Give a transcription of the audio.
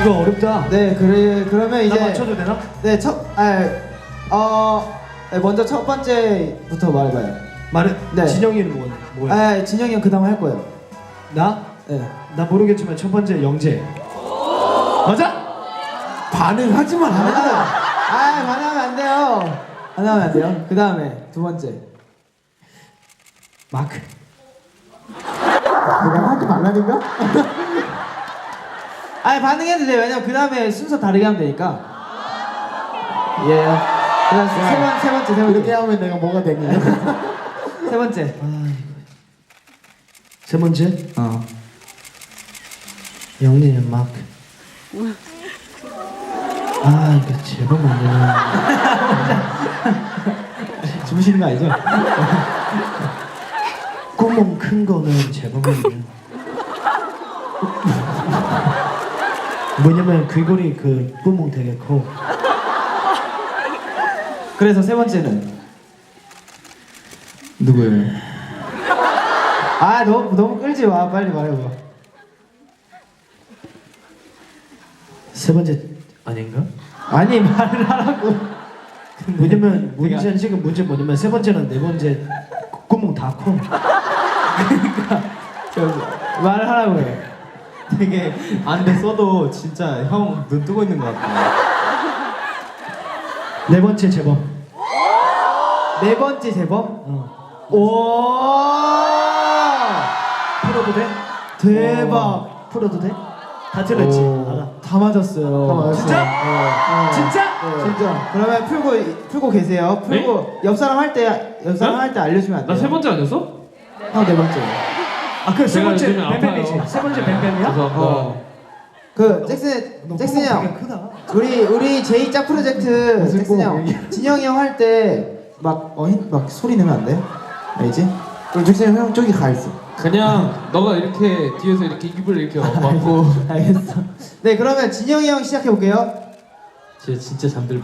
이거 어렵다. 네, 그래 그러면 나 이제 맞춰도 되나? 네, 첫 아, 어, 네, 먼저 첫 번째부터 말해봐요. 말해. 네. 진영이는 뭐, 뭐야? 아, 진영이 형 그다음 할 거예요. 나? 네. 나 모르겠지만 첫 번째 영재. 맞아? 반응하지만 안 해요. 아, 반응하면 안 돼요. 반응하면 안 돼요. 그 다음에 두 번째. 마크. 내가 하지 말라니까? 아니 반응해도 돼요. 왜냐면 그 다음에 순서 다르게 하면 되니까. 예. 그다음 세, 번, 세 번째, 세 번째. 이렇게 하면 내가 뭐가 되냐? 세 번째. 세 번째 어. 영재는 마크. 아 이거 제발 뭔가. 주무시는 거 아니죠? 구멍 큰 거는 제법이에요. 뭐냐면 귀걸이 그 구멍 되게 커. 그래서 세 번째는 누구예요? 아 너무 너무 끌지 마 빨리 말해봐. 세 번째 아닌가? 아니 말을 하라고. 왜냐면 문제는 지금 문제 뭐냐면 세 번째는 네 번째 구멍 다 커. 저, 말을 하라고 해. 되게 안돼 써도 진짜 형 눈 뜨고 있는 것 같아. 네 번째 제법. 네 번째 재범. 어. 오. 풀어도 돼? 대박. 풀어도 돼? 다 틀렸지. 오. 알아. 다 맞았어요. 다 맞았어요. 진짜? 어. 진짜? 네. 진짜. 그러면 풀고 풀고 계세요. 풀고 옆 사람 할 때 옆 사람 네? 할 때 알려주면 안 돼요. 나 세 번째 아니었어? 형 네 번째. 아그세 제가 번째 요즘에 뱀뱀이지. 번째 뱀뱀이야? 죄송합니다. 어. 그 잭슨 잭슨 되게 형. 크다. 우리 우리 제이 짝 프로젝트 무슨 잭슨 꼭 형. 진영이 형 할 때 막 어막 막 소리 내면 안 돼? 알지? 그럼 잭슨 형 저기 가 있어. 그냥 너가 이렇게 뒤에서 이렇게 입을 이렇게 막고 알겠어. 네 그러면 진영이 형 시작해 볼게요. 진짜 진짜 잠들 뻔.